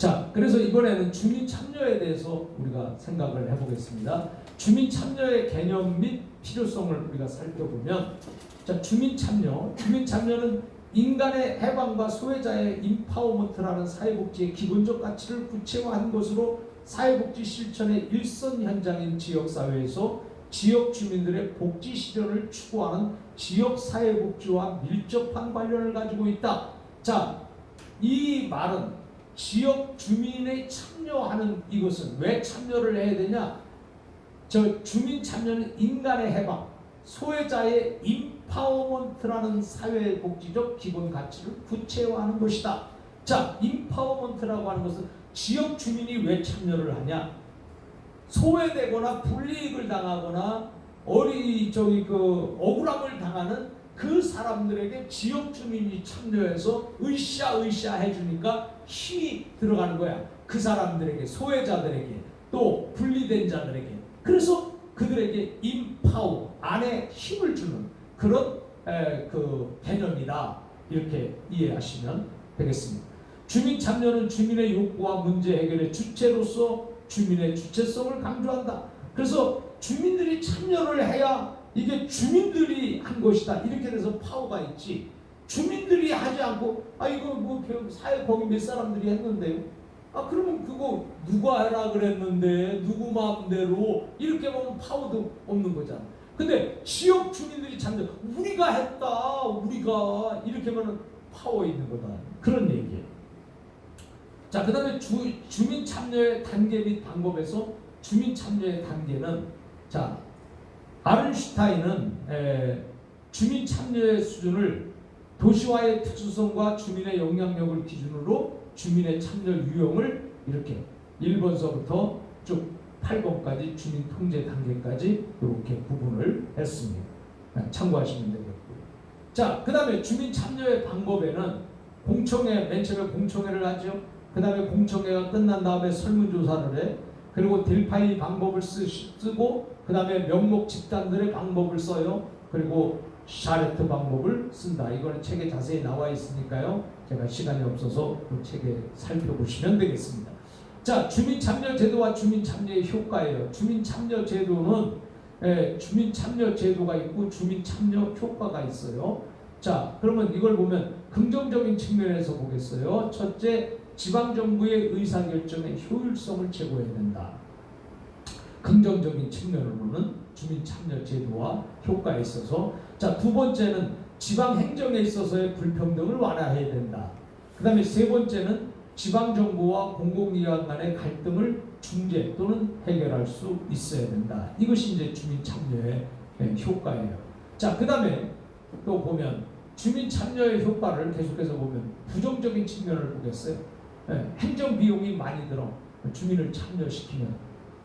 자, 그래서 이번에는 주민 참여에 대해서 우리가 생각을 해보겠습니다. 주민 참여의 개념 및 필요성을 우리가 살펴보면, 자, 주민 참여. 주민 참여는 인간의 해방과 소외자의 인파워먼트라는 사회복지의 기본적 가치를 구체화한 것으로 사회복지 실천의 일선 현장인 지역사회에서 지역 주민들의 복지 실현을 추구하는 지역 사회복지와 밀접한 관련을 가지고 있다. 자, 이 말은 지역 주민의 참여하는 이것은 왜 참여를 해야 되냐? 저 주민 참여는 인간의 해방, 소외자의 인파워먼트라는 사회복지적 기본 가치를 구체화하는 것이다. 자, 인파워먼트라고 하는 것은 지역 주민이 왜 참여를 하냐? 소외되거나 불이익을 당하거나 어리 저기 그 억울함을 당하는 그 사람들에게 지역 주민이 참여해서 으쌰 으쌰 해주니까 힘이 들어가는 거야. 그 사람들에게 소외자들에게 또 분리된 자들에게 그래서 그들에게 임파워 안에 힘을 주는 그런 에, 그 개념이다 이렇게 이해하시면 되겠습니다. 주민 참여는 주민의 욕구와 문제 해결의 주체로서 주민의 주체성을 강조한다. 그래서 주민들이 참여를 해야 이게 주민들이 한 것이다. 이렇게 돼서 파워가 있지. 주민들이 하지 않고 아 이거 뭐 사회 거기 몇 사람들이 했는데요. 아 그러면 그거 누가 해라 그랬는데 누구 마음대로 이렇게 보면 파워도 없는 거잖아. 근데 지역 주민들이 참여 우리가 했다 우리가 이렇게 하면 파워 있는 거다. 그런 얘기예요. 자, 그 다음에 주민 참여의 단계 및 방법에서 주민 참여의 단계는 자, 아른슈타인은 에, 주민 참여의 수준을 도시화의 특수성과 주민의 영향력을 기준으로 주민의 참여 유형을 이렇게 1번서부터 쭉 8번까지 주민 통제 단계까지 이렇게 구분을 했습니다. 참고하시면 되겠고요. 자, 그 다음에 주민 참여의 방법에는 공청회, 맨 처음에 공청회를 하죠. 그 다음에 공청회가 끝난 다음에 설문조사를 해. 그리고 딜파이 방법을 쓰, 쓰고 그 다음에 명목 집단들의 방법을 써요. 그리고 샤레트 방법을 쓴다. 이거는 책에 자세히 나와 있으니까요. 제가 시간이 없어서 그 책에 살펴보시면 되겠습니다. 자, 주민 참여 제도와 주민 참여의 효과예요. 주민 참여 제도는 예, 주민 참여 제도가 있고 주민 참여 효과가 있어요. 자, 그러면 이걸 보면 긍정적인 측면에서 보겠어요. 첫째, 지방정부의 의사결정의 효율성을 제고해야 된다. 긍정적인 측면으로는 주민 참여 제도와 효과에 있어서 자 두 번째는 지방 행정에 있어서의 불평등을 완화해야 된다. 그 다음에 세 번째는 지방 정부와 공공기관 간의 갈등을 중재 또는 해결할 수 있어야 된다. 이것이 이제 주민 참여의 효과예요. 자, 그 다음에 또 보면 주민 참여의 효과를 계속해서 보면 부정적인 측면을 보겠어요. 예, 행정 비용이 많이 들어 주민을 참여시키면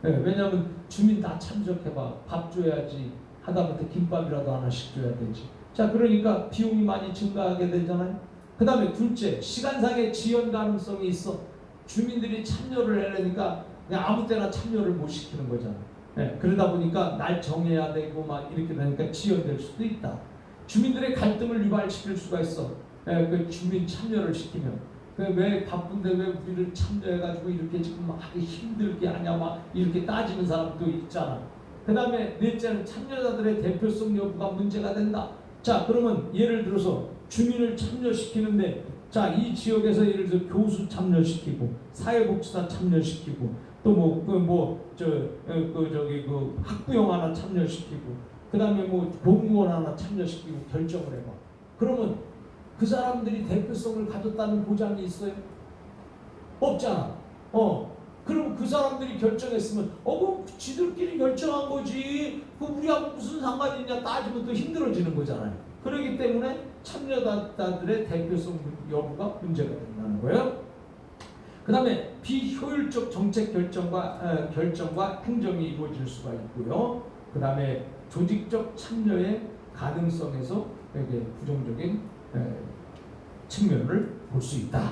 예, 왜냐하면 주민 다 참석해봐. 밥 줘야지. 하다못해 김밥이라도 하나씩 줘야 되지. 자 그러니까 비용이 많이 증가하게 되잖아요. 그 다음에 둘째 시간상의 지연 가능성이 있어. 주민들이 참여를 하려니까 그냥 아무 때나 참여를 못 시키는 거잖아. 예, 그러다 보니까 날 정해야 되고 막 이렇게 되니까 지연될 수도 있다. 주민들의 갈등을 유발시킬 수가 있어. 예, 그 주민 참여를 시키면 왜 바쁜데 왜 우리를 참여해가지고 이렇게 지금 막 힘들게 하냐 막 이렇게 따지는 사람도 있잖아. 그 다음에 넷째는 참여자들의 대표성 여부가 문제가 된다. 자 그러면 예를 들어서 주민을 참여시키는데 자 이 지역에서 예를 들어 교수 참여시키고 사회복지사 참여시키고 또 뭐 그 뭐저그 저기 그 학부형 하나 참여시키고 그 다음에 뭐 공무원 하나 참여시키고 결정을 해봐. 그러면 그 사람들이 대표성을 가졌다는 보장이 있어요? 없잖아. 어. 그럼 그 사람들이 결정했으면 어 그럼 지들끼리 결정한 거지. 그 우리하고 무슨 상관이 있냐 따지면 또 힘들어지는 거잖아요. 그렇기 때문에 참여자들의 대표성 여부가 문제가 된다는 거예요. 그 다음에 비효율적 정책 결정과 에, 결정과 행정이 이루어질 수가 있고요. 그 다음에 조직적 참여의 가능성에서 되게 부정적인 에, 측면을 볼 수 있다.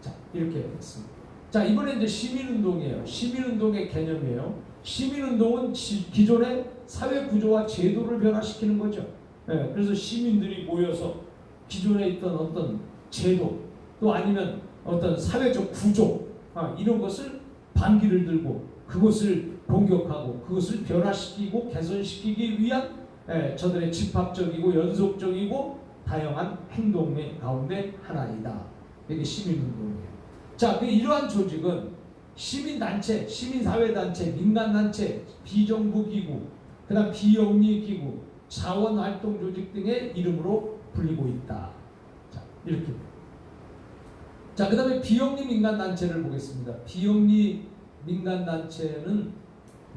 자 이렇게 했습니다. 자 이번에 이제 시민운동이에요. 시민운동의 개념이에요. 시민운동은 기존의 사회 구조와 제도를 변화시키는 거죠. 예, 그래서 시민들이 모여서 기존에 있던 어떤 제도 또 아니면 어떤 사회적 구조 아, 이런 것을 반기를 들고 그것을 공격하고 그것을 변화시키고 개선시키기 위한 예, 저들의 집합적이고 연속적이고 다양한 행동의 가운데 하나이다. 이게 시민운동이에요. 자, 그 이러한 조직은 시민단체, 시민사회단체, 민간단체, 비정부기구, 그 다음 비영리기구, 자원활동조직 등의 이름으로 불리고 있다. 자, 이렇게. 자, 그 다음에 비영리 민간단체를 보겠습니다. 비영리 민간단체는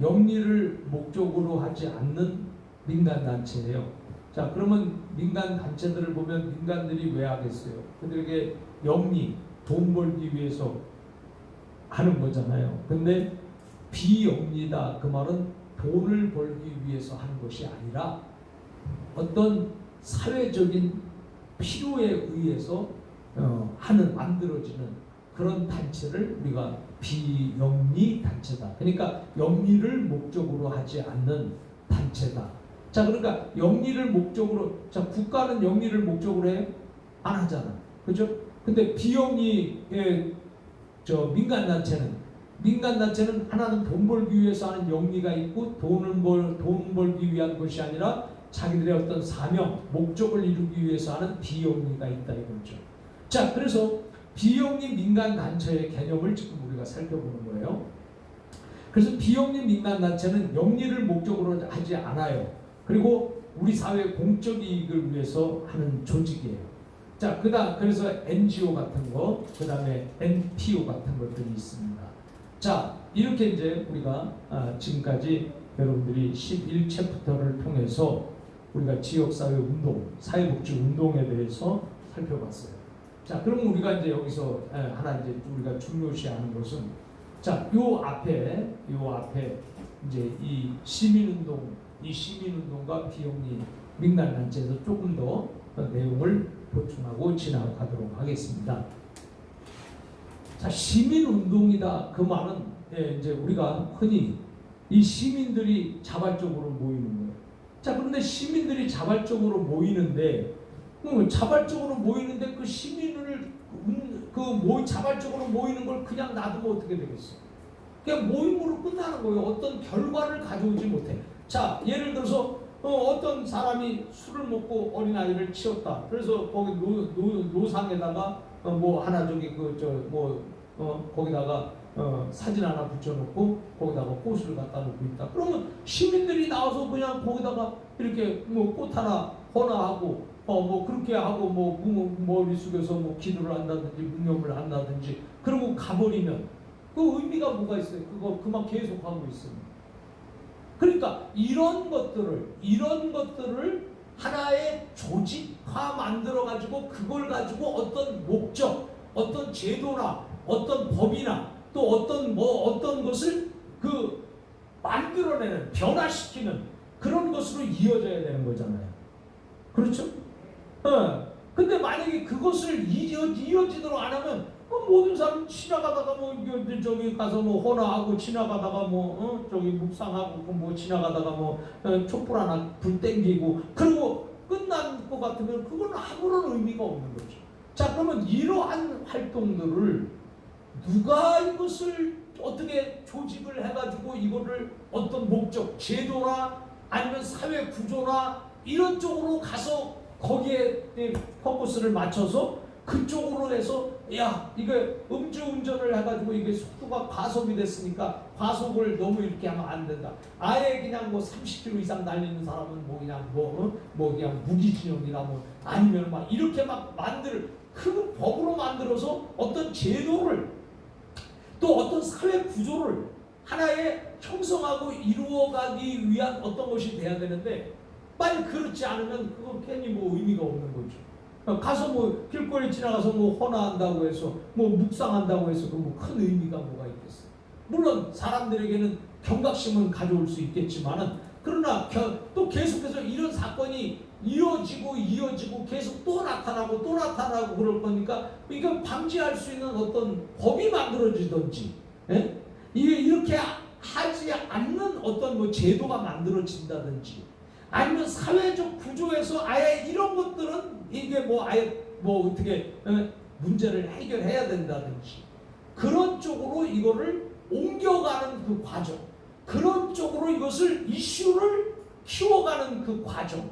영리를 목적으로 하지 않는 민간단체예요. 자, 그러면 민간 단체들을 보면 민간들이 왜 하겠어요? 그들에게 영리, 돈 벌기 위해서 하는 거잖아요. 근데 비영리다 그 말은 돈을 벌기 위해서 하는 것이 아니라 어떤 사회적인 필요에 의해서 어, 하는 만들어지는 그런 단체를 우리가 비영리 단체다. 그러니까 영리를 목적으로 하지 않는 단체다. 자, 그러니까 영리를 목적으로 자 국가는 영리를 목적으로 해? 안 하잖아. 그죠? 근데 비영리의 저 민간 단체는 민간 단체는 하나는 돈 벌기 위해서 하는 영리가 있고 돈을 벌 돈 벌기 위한 것이 아니라 자기들의 어떤 사명, 목적을 이루기 위해서 하는 비영리가 있다 이거죠. 자, 그래서 비영리 민간 단체의 개념을 지금 우리가 살펴보는 거예요. 그래서 비영리 민간 단체는 영리를 목적으로 하지 않아요. 그리고 우리 사회 공적 이익을 위해서 하는 조직이에요. 자, 그다음 그래서 NGO 같은 거, 그다음에 NPO 같은 것들이 있습니다. 자, 이렇게 이제 우리가 아, 지금까지 여러분들이 11챕터를 통해서 우리가 지역사회 운동, 사회복지 운동에 대해서 살펴봤어요. 자, 그럼 우리가 이제 여기서 에, 하나 이제 우리가 중요시하는 것은 자, 요 앞에 요 앞에 이제 이 시민운동, 이 시민운동과 비영리 민간단체에서 조금 더 내용을 보충하고 지나가도록 하겠습니다. 자, 시민운동이다 그 말은 예, 이제 우리가 흔히 이 시민들이 자발적으로 모이는 거예요. 자, 그런데 시민들이 자발적으로 모이는데 그 자발적으로 모이는데 그 시민을 그 모, 자발적으로 모이는 걸 그냥 놔두면 어떻게 되겠어? 그냥 모임으로 끝나는 거예요. 어떤 결과를 가져오지 못해. 자, 예를 들어서 어, 떤 사람이 술을 먹고 어린아이를 치웠다. 그래서 거기 노, 노, 노상에다가 어, 뭐 하나 저기 그 저 뭐 어, 거기다가 어, 사진 하나 붙여놓고 거기다가 꽃을 갖다 놓고 있다. 그러면 시민들이 나와서 그냥 거기다가 이렇게 뭐 꽃 하나 헌화하고 어 뭐 그렇게 하고 뭐 무- 머리 숙여서 뭐 기도를 한다든지 묵념을 한다든지 그러고 가버리면 그 의미가 뭐가 있어요? 그거 그만 계속 하고 있습니다. 그러니까 이런 것들을 이런 것들을 하나의 조직화 만들어 가지고 그걸 가지고 어떤 목적, 어떤 제도나 어떤 법이나 또 어떤 뭐 어떤 것을 그 만들어내는 변화시키는 그런 것으로 이어져야 되는 거잖아요. 그렇죠? 어. 근데 만약에 그것을 이어, 이어지도록 안 하면 어, 모든 사람 지나가다가 뭐 저기 가서 뭐 헌화하고 지나가다가 뭐 어? 저기 묵상하고 그뭐 지나가다가 뭐 어, 촛불 하나 불 땡기고 그리고 끝난 것 같으면 그건 아무런 의미가 없는 거죠. 자 그러면 이러한 활동들을 누가 이것을 어떻게 조직을 해가지고 이거를 어떤 목적, 제도나 아니면 사회 구조나 이런 쪽으로 가서 거기에 이 포커스를 맞춰서 그쪽으로 해서 야 이게 음주운전을 해가지고 이게 속도가 과속이 됐으니까 과속을 너무 이렇게 하면 안 된다. 아예 그냥 뭐 30km 이상 달리는 사람은 뭐 그냥 뭐, 어? 뭐 그냥 무기징역이나 뭐 아니면 막 이렇게 막 만들 큰 법으로 만들어서 어떤 제도를 또 어떤 사회 구조를 하나의 형성하고 이루어가기 위한 어떤 것이 돼야 되는데 빨리 그렇지 않으면 그건 괜히 뭐 의미가 없는 거죠. 어, 가서 뭐 길거리 지나가서 뭐 헌화한다고 해서 뭐 묵상한다고 해서 그뭐큰 의미가 뭐가 있겠어요. 물론 사람들에게는 경각심은 가져올 수 있겠지만은 그러나 겨- 또 계속해서 이런 사건이 이어지고 이어지고 계속 또 나타나고 또 나타나고 그럴 거니까 이거 방지할 수 있는 어떤 법이 만들어지든지 예? 이게 이렇게 하지 않는 어떤 뭐 제도가 만들어진다든지 아니면 사회적 구조에서 아예 이런 것들은 이게 뭐 아예 뭐 어떻게 예? 문제를 해결해야 된다든지 그런 쪽으로 이거를 옮겨가는 그 과정. 그런 쪽으로 이것을 이슈를 키워가는 그 과정.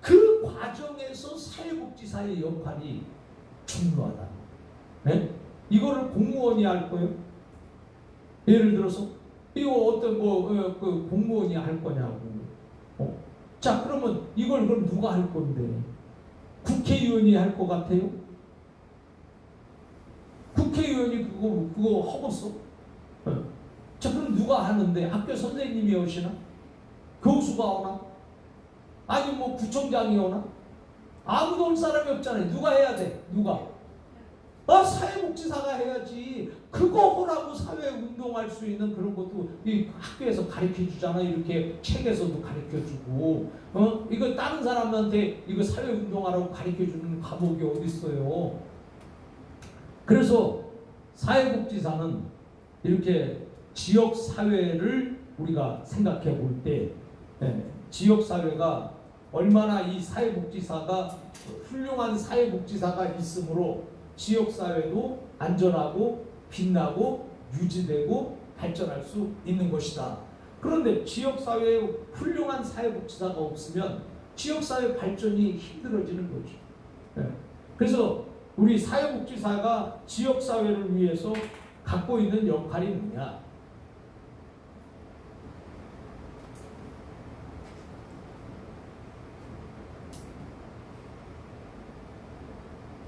그 과정에서 사회복지사의 역할이 중요하다. 네? 이거를 공무원이 할 거예요? 예를 들어서 이거 어떤 뭐그 공무원이 할 거냐고. 어. 자 그러면 이걸 그럼 누가 할 건데? 국회의원이 할 것 같아요? 국회의원이 그거 그거 허겄어? 어. 자 그럼 누가 하는데 학교 선생님이 오시나? 교수가 오나? 아니 뭐 구청장이 오나? 아무도 올 사람이 없잖아요. 누가 해야 돼? 누가? 아 사회복지사가 해야지. 그거 하라고 사회 운동할 수 있는 그런 것도 이 학교에서 가르쳐 주잖아. 이렇게 책에서도 가르쳐 주고. 어? 이거 다른 사람한테 이거 사회 운동하라고 가르쳐 주는 과목이 어디 있어요? 그래서 사회복지사는 이렇게 지역 사회를 우리가 생각해 볼때 지역 사회가 얼마나 이 사회복지사가 훌륭한 사회복지사가 있으므로 지역 사회도 안전하고 빛나고 유지되고 발전할 수 있는 것이다. 그런데 지역 사회에 훌륭한 사회복지사가 없으면 지역 사회 발전이 힘들어지는 거죠. 예. 그래서 우리 사회복지사가 지역 사회를 위해서 갖고 있는 역할이 뭐냐?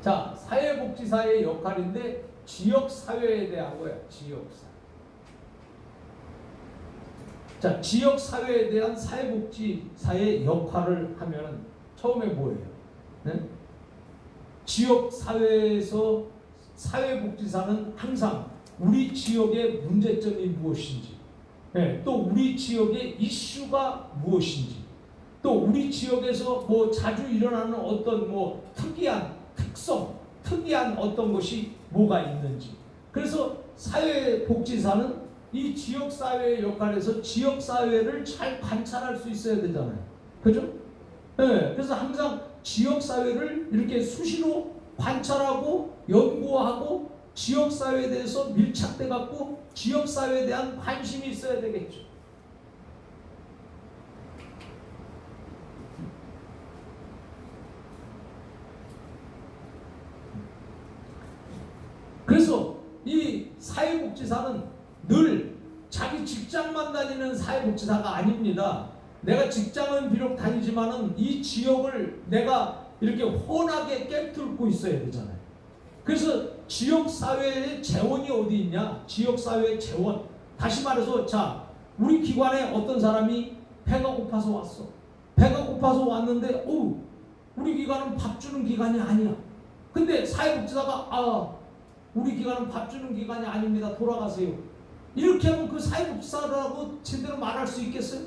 자, 사회복지사의 역할인데 지역 사회에 대한 거야. 지역 사회. 자, 지역 사회에 대한 사회복지사의 역할을 하면 처음에 뭐예요? 네? 지역 사회에서 사회복지사는 항상 우리 지역의 문제점이 무엇인지, 네, 또 우리 지역의 이슈가 무엇인지, 또 우리 지역에서 뭐 자주 일어나는 어떤 뭐 특이한 특성, 특이한 어떤 것이 뭐가 있는지. 그래서 사회복지사는 이 지역사회의 역할에서 지역사회를 잘 관찰할 수 있어야 되잖아요. 그죠? 네, 그래서 항상 지역사회를 이렇게 수시로 관찰하고 연구하고 지역사회에 대해서 밀착돼 갖고 지역사회에 대한 관심이 있어야 되겠죠. 그래서 이 사회복지사는 늘 자기 직장만 다니는 사회복지사가 아닙니다. 내가 직장은 비록 다니지만은 이 지역을 내가 이렇게 훤하게 깨뚫고 있어야 되잖아요. 그래서 지역 사회의 재원이 어디 있냐? 지역 사회의 재원. 다시 말해서 자, 우리 기관에 어떤 사람이 배가 고파서 왔어. 배가 고파서 왔는데 오, 우리 기관은 밥 주는 기관이 아니야. 근데 사회복지사가 아, 우리 기관은 밥 주는 기관이 아닙니다. 돌아가세요. 이렇게 하면 그 사회복지사라고 제대로 말할 수 있겠어요?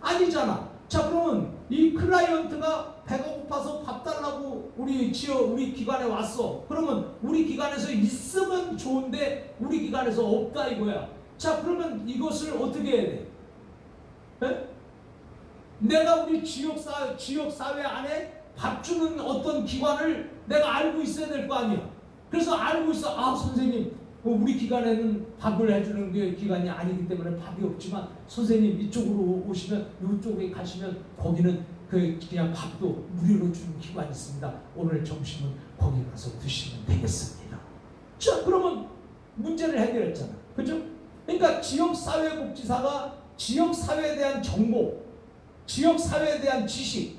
아니잖아. 자 그러면 이 클라이언트가 배가 고파서 밥 달라고 우리 지역 우리 기관에 왔어. 그러면 우리 기관에서 있으면 좋은데 우리 기관에서 없다 이거야. 자 그러면 이것을 어떻게 해야 돼? 에? 내가 우리 지역사 지역 사회 안에 밥 주는 어떤 기관을 내가 알고 있어야 될 거 아니야. 그래서 알고 있어. 아 선생님 뭐 우리 기관에는 밥을 해주는 게 기관이 아니기 때문에 밥이 없지만 선생님 이쪽으로 오시면 이쪽에 가시면 거기는 그 그냥 밥도 무료로 주는 기관이 있습니다. 오늘 점심은 거기 가서 드시면 되겠습니다. 자 그러면 문제를 해결했잖아. 그죠? 그러니까 지역 사회복지사가 지역 사회에 대한 정보, 지역 사회에 대한 지식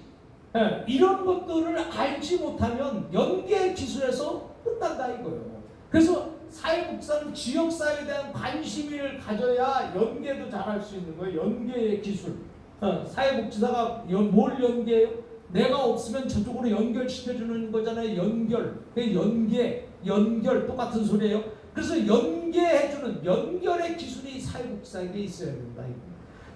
예, 이런 것들을 알지 못하면 연계 기술에서 끝난다 이거예요. 그래서 사회복지사는 지역사회에 대한 관심을 가져야 연계도 잘할 수 있는 거예요. 연계의 기술. 어, 사회복지사가 연, 뭘 연계해요? 내가 없으면 저쪽으로 연결시켜주는 거잖아요. 연결. 그 연계, 연결 똑같은 소리예요. 그래서 연계해주는 연결의 기술이 사회복지사에게 있어야 된다.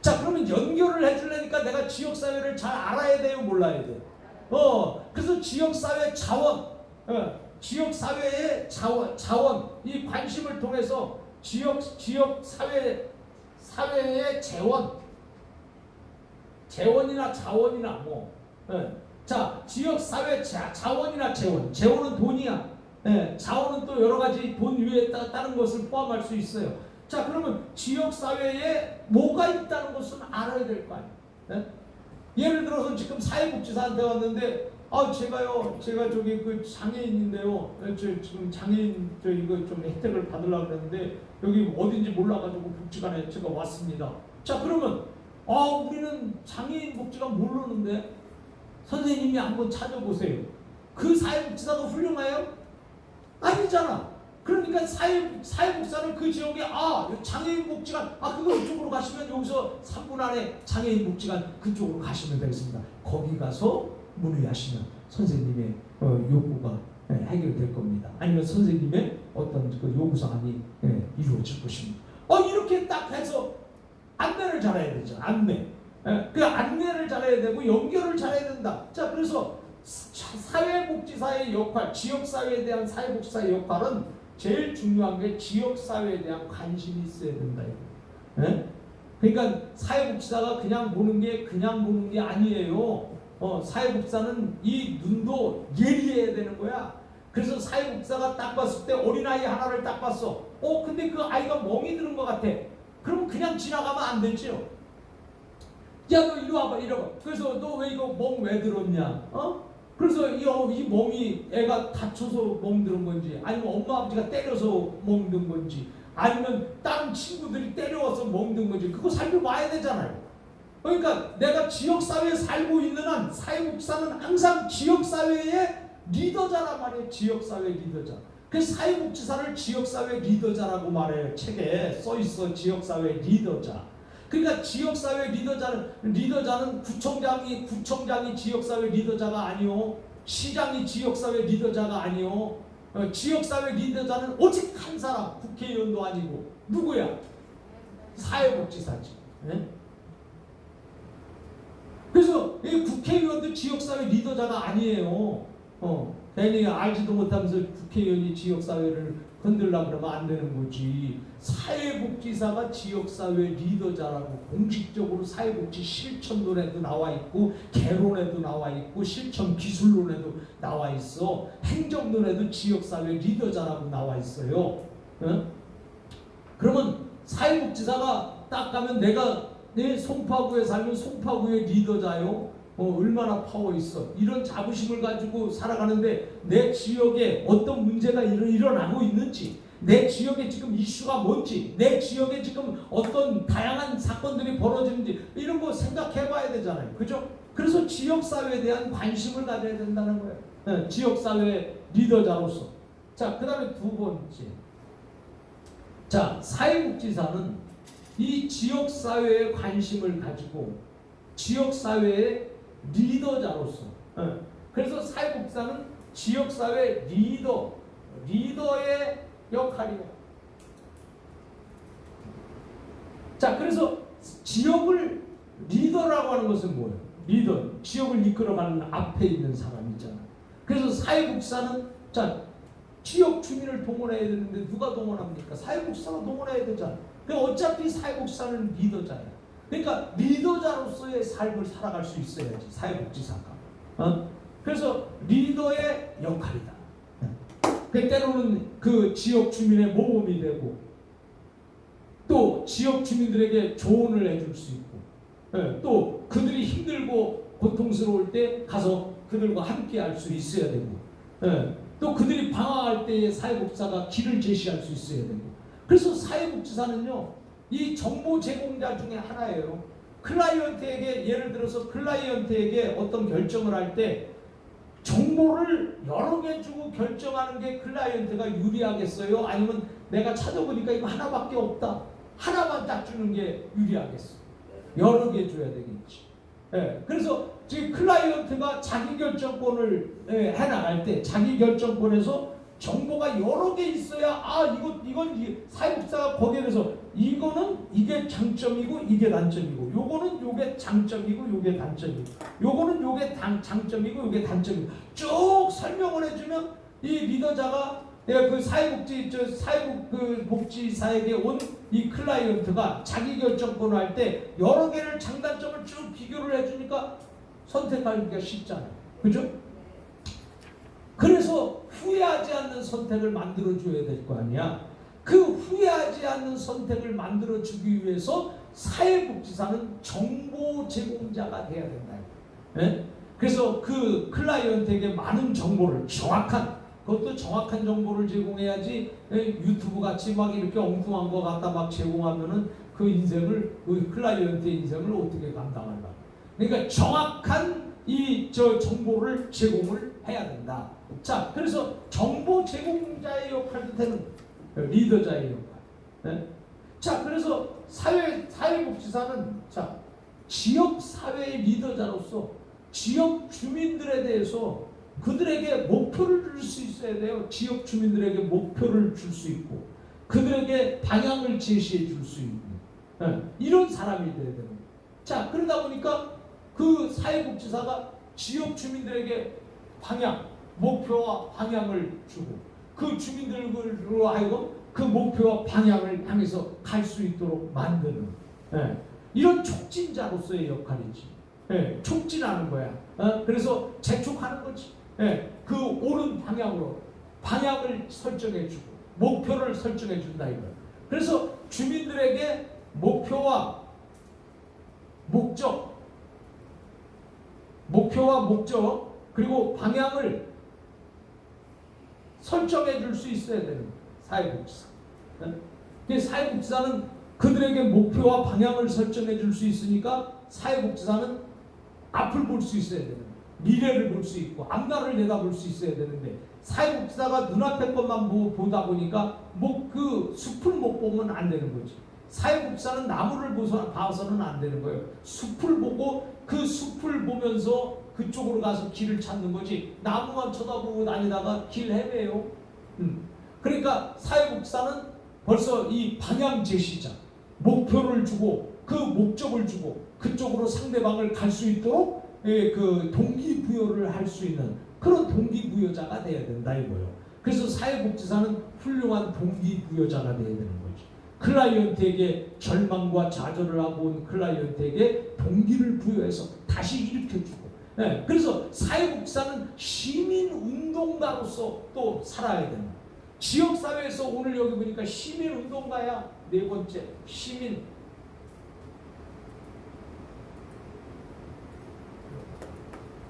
자 그러면 연결을 해주려니까 내가 지역사회를 잘 알아야 돼요? 몰라야 돼요? 어, 그래서 지역사회 자원. 어, 지역 사회의 자원, 자원 이 관심을 통해서 지역 지역 사회 사회의 재원, 재원이나 자원이나 뭐, 예. 자 지역 사회 자, 자원이나 재원, 재원은 돈이야. 예, 자원은 또 여러 가지 돈 위에 따, 다른 것을 포함할 수 있어요. 자, 그러면 지역 사회에 뭐가 있다는 것은 알아야 될 거 아니에요. 예? 예를 들어서 지금 사회복지사한테 왔는데 아 제가요 제가 저기 그 장애인인데요 지금 장애인 저 이거 좀 혜택을 받으려고 그랬는데 여기 어딘지 몰라가지고 복지관에 제가 왔습니다. 자 그러면 아 우리는 장애인 복지관 모르는데 선생님이 한번 찾아보세요. 그 사회복지사가 훌륭해요? 아니잖아. 그러니까 사회 사회복사는 그 지역에 아 장애인 복지관 아 그거 이쪽으로 가시면 여기서 3분 안에 장애인 복지관 그쪽으로 가시면 되겠습니다. 거기 가서 문의하시면 선생님의 어, 요구가 예, 해결될 겁니다. 아니면 선생님의 어떤 그 요구 사항이 예, 이루어질 것입니다. 어 이렇게 딱 해서 안내를 잘해야 되죠. 안내. 예, 그 안내를 잘해야 되고 연결을 잘해야 된다. 자 그래서 사- 사회복지사의 역할, 지역사회에 대한 사회복지사의 역할은 제일 중요한 게 지역사회에 대한 관심이 있어야 된다. 예? 그러니까 사회복지사가 그냥 보는 게 그냥 보는 게 아니에요. 어, 사회복지사는 이 눈도 예리해야 되는 거야. 그래서 사회복지사가 딱 봤을 때 어린아이 하나를 딱 봤어. 어, 근데 그 아이가 멍이 드는 것 같아. 그럼 그냥 지나가면 안 되지요. 야, 너 이리 와봐, 이리 와봐. 그래서 너 왜 이거 멍 왜 들었냐? 어? 그래서 이, 어, 이 멍이 애가 다쳐서 멍 들은 건지, 아니면 엄마 아버지가 때려서 멍든 건지, 아니면 다른 친구들이 때려와서 멍든 건지, 그거 살펴봐야 되잖아요. 그러니까 내가 지역사회에 살고 있는 한 사회복지사는 항상 지역사회의 리더자란 말이에요. 지역사회 리더자. 그래서 사회복지사를 지역사회 리더자라고 말해요. 책에 써 있어. 지역사회 리더자. 그러니까 지역사회 리더자는 리더자는 구청장이 구청장이 지역사회 리더자가 아니요. 시장이 지역사회 리더자가 아니요. 어, 지역사회 리더자는 오직 한 사람 국회의원도 아니고 누구야? 사회복지사지. 예? 그래서 이 국회의원도 지역사회 리더자가 아니에요. 어, 괜히 알지도 못하면서 국회의원이 지역사회를 흔들라 그러면 안 되는 거지. 사회복지사가 지역사회 리더자라고 공식적으로 사회복지 실천론에도 나와 있고 개론에도 나와 있고 실천 기술론에도 나와 있어. 행정론에도 지역사회 리더자라고 나와 있어요. 어? 그러면 사회복지사가 딱 가면 내가 내 송파구에 살면 송파구의 리더자요. 어, 얼마나 파워 있어. 이런 자부심을 가지고 살아가는데 내 지역에 어떤 문제가 일어, 일어나고 있는지, 내 지역에 지금 이슈가 뭔지, 내 지역에 지금 어떤 다양한 사건들이 벌어지는지 이런 거 생각해 봐야 되잖아요. 그죠? 그래서 지역사회에 대한 관심을 가져야 된다는 거예요. 네, 지역사회 리더자로서. 자, 그 다음에 두 번째. 자, 사회복지사는 이 지역 사회에 관심을 가지고 지역 사회의 리더자로서 예. 그래서 사회복지사는 지역 사회 리더 리더의 역할이에요. 자 그래서 지역을 리더라고 하는 것은 뭐예요? 리더 지역을 이끌어가는 앞에 있는 사람이잖아. 그래서 사회복지사는 자 지역 주민을 동원해야 되는데 누가 동원합니까? 사회복지사가 동원해야 되잖아. 그 어차피 사회복지사는 리더자야. 그러니까 리더자로서의 삶을 살아갈 수 있어야지 사회복지사가. 어? 그래서 리더의 역할이다. 그 때로는 그 지역 주민의 모범이 되고 또 지역 주민들에게 조언을 해줄 수 있고 예, 또 그들이 힘들고 고통스러울 때 가서 그들과 함께 할 수 있어야 되고 예, 또 그들이 방황할 때에 사회복지사가 길을 제시할 수 있어야 되고 그래서 사회복지사는요 이 정보 제공자 중에 하나예요. 클라이언트에게 예를 들어서 클라이언트에게 어떤 결정을 할 때 정보를 여러 개 주고 결정하는 게 클라이언트가 유리하겠어요? 아니면 내가 찾아보니까 이거 하나밖에 없다. 하나만 딱 주는 게 유리하겠어. 여러 개 줘야 되겠지. 예, 그래서 지금 클라이언트가 자기 결정권을 예, 해나갈 때 자기 결정권에서 정보가 여러 개 있어야 아 이거 이건 이 사회복지사가 거기에 대해서 이거는 이게 장점이고 이게 단점이고 요거는 요게 장점이고 요게 단점이고 요거는 요게 단, 장점이고 요게 단점이고 쭉 설명을 해주면 이 리더자가 내가 그 사회복지 저 사회복 그 복지사에게 온 이 클라이언트가 자기 결정권을 할 때 여러 개를 장단점을 쭉 비교를 해주니까 선택하기가 쉽잖아요. 그죠? 그래서 후회하지 않는 선택을 만들어 줘야 될 거 아니야. 그 후회하지 않는 선택을 만들어 주기 위해서 사회복지사는 정보 제공자가 돼야 된다. 예? 그래서 그 클라이언트에게 많은 정보를 정확한 그것도 정확한 정보를 제공해야지 예, 유튜브 같이 막 이렇게 엉뚱한 거 갖다 막 제공하면은 그 인생을 그 클라이언트의 인생을 어떻게 감당할까? 그러니까 정확한 이 저 정보를 제공을 해야 된다. 자, 그래서 정보 제공자의 역할도 되는. 리더자의 역할. 네? 자, 그래서 사회 사회복지사는 자 지역 사회의 리더자로서 지역 주민들에 대해서 그들에게 목표를 줄 수 있어야 돼요. 지역 주민들에게 목표를 줄 수 있고 그들에게 방향을 제시해 줄 수 있는 네, 이런 사람이 돼야 되는. 자, 그러다 보니까 그 사회복지사가 지역 주민들에게 방향, 목표와 방향을 주고 그 주민들로 하여금 그 목표와 방향을 향해서 갈 수 있도록 만드는 예, 이런 촉진자로서의 역할이지. 예, 촉진하는 거야. 어? 그래서 재촉하는 거지. 예, 그 옳은 방향으로 방향을 설정해 주고 목표를 설정해 준다 이거야. 그래서 주민들에게 목표와 목적 목표와 목적 그리고 방향을 설정해 줄 수 있어야 되는. 사회복지사. 네? 사회복지사는 그들에게 목표와 방향을 설정해 줄 수 있으니까 사회복지사는 앞을 볼 수 있어야 되는. 미래를 볼 수 있고 앞날을 내다볼 수 있어야 되는데 사회복지사가 눈앞의 것만 보- 보다 보니까 뭐 그 숲을 못 보면 안 되는 거지. 사회복지사는 나무를 봐서는 안 되는 거예요. 숲을 보고 그 숲을 보면서 그쪽으로 가서 길을 찾는 거지. 나무만 쳐다보고 다니다가 길 헤매요. 음. 그러니까 사회복지사는 벌써 이 방향 제시자, 목표를 주고 그 목적을 주고 그쪽으로 상대방을 갈 수 있도록 예, 그 동기부여를 할 수 있는 그런 동기부여자가 돼야 된다 이거예요. 그래서 사회복지사는 훌륭한 동기부여자가 돼야 되는 거죠. 클라이언트에게 절망과 좌절을 하고 온 클라이언트에게 동기를 부여해서 다시 일으켜주고 예, 그래서 사회복지사는 시민운동가로서 또 살아야 됩니다. 지역사회에서 오늘 여기 보니까 시민운동가야 네 번째 시민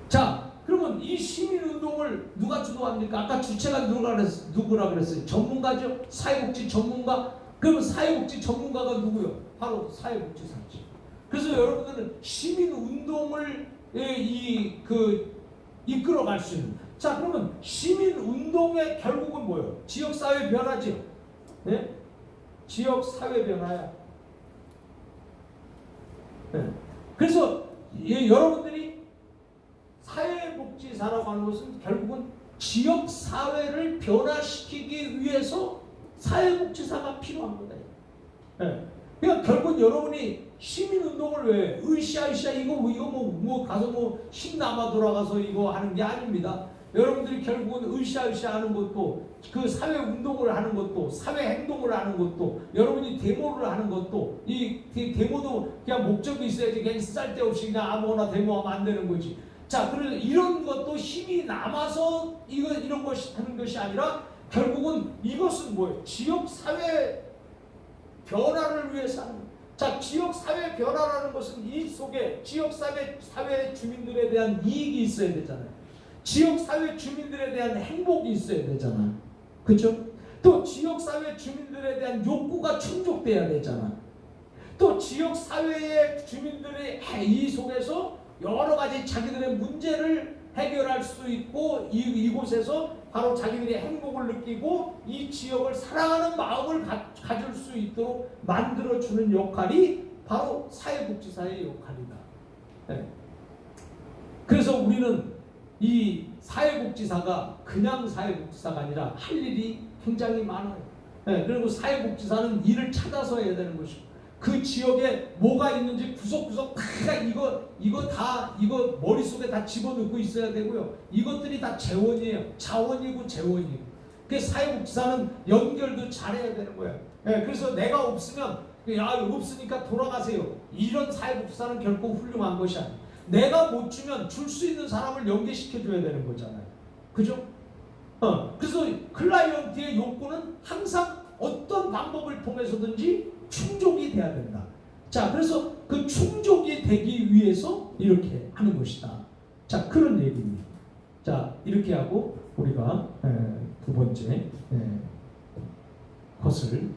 자 그러면 이 시민운동을 누가 주도합니까? 아까 주체가 누구라 그랬어요? 전문가죠? 사회복지 전문가? 그러면 사회복지 전문가가 누구요? 바로 사회복지사지. 그래서 여러분들은 시민운동을 예, 이 그 이끌어갈 수 있는 자 그러면 시민 운동의 결국은 뭐예요? 지역 사회 변화죠. 네? 지역 사회 변화야. 네. 그래서 예, 여러분들이 사회복지사라고 하는 것은 결국은 지역 사회를 변화시키기 위해서 사회복지사가 필요한 거다. 예. 그러니까 결국 여러분이 시민운동을 왜 으쌰 으쌰 이거 뭐 이거 뭐, 뭐 가서 뭐 신남아 돌아가서 이거 하는 게 아닙니다. 여러분들이 결국은 으쌰으쌰 하는 것도 그 사회 운동을 하는 것도 사회 행동을 하는 것도 여러분이 데모를 하는 것도 이 데- 데모도 그냥 목적이 있어야지 그냥 쓸데없이 그냥 아무거나 데모하면 안 되는 거지. 자, 그래서 이런 것도 힘이 남아서 이거 이런 것이 하는 것이 아니라 결국은 이것은 뭐예요? 지역 사회 변화를 위해서 하는. 자, 지역 사회 변화라는 것은 이 속에 지역 사회 주민들에 대한 이익이 있어야 되잖아요. 지역 사회 주민들에 대한 행복이 있어야 되잖아. 그렇죠? 또 지역 사회 주민들에 대한 욕구가 충족돼야 되잖아. 또 지역 사회의 주민들의 이 속에서 여러 가지 자기들의 문제를 해결할 수 있고 이, 이곳에서 바로 자기들의 행복을 느끼고 이 지역을 사랑하는 마음을 가, 가질 수 있도록 만들어주는 역할이 바로 사회복지사의 역할이다. 네. 그래서 우리는 이 사회복지사가 그냥 사회복지사가 아니라 할 일이 굉장히 많아요. 네, 그리고 사회복지사는 일을 찾아서 해야 되는 것이고 그 지역에 뭐가 있는지 구석구석 다 이거 이거 다 이거 머릿속에 다 집어넣고 있어야 되고요. 이것들이 다 재원이에요. 자원이고 재원이고. 그 사회복지사는 연결도 잘해야 되는 거예요. 예, 그래서 내가 없으면 야 없으니까 돌아가세요. 이런 사회복지사는 결코 훌륭한 것이 아니에요. 내가 못 주면 줄 수 있는 사람을 연계시켜 줘야 되는 거잖아요. 그죠? 어, 그래서 클라이언트의 욕구는 항상 어떤 방법을 통해서든지 충족이 돼야 된다. 자, 그래서 그 충족이 되기 위해서 이렇게 하는 것이다. 자, 그런 얘기입니다. 자, 이렇게 하고 우리가 에, 두 번째 에, 것을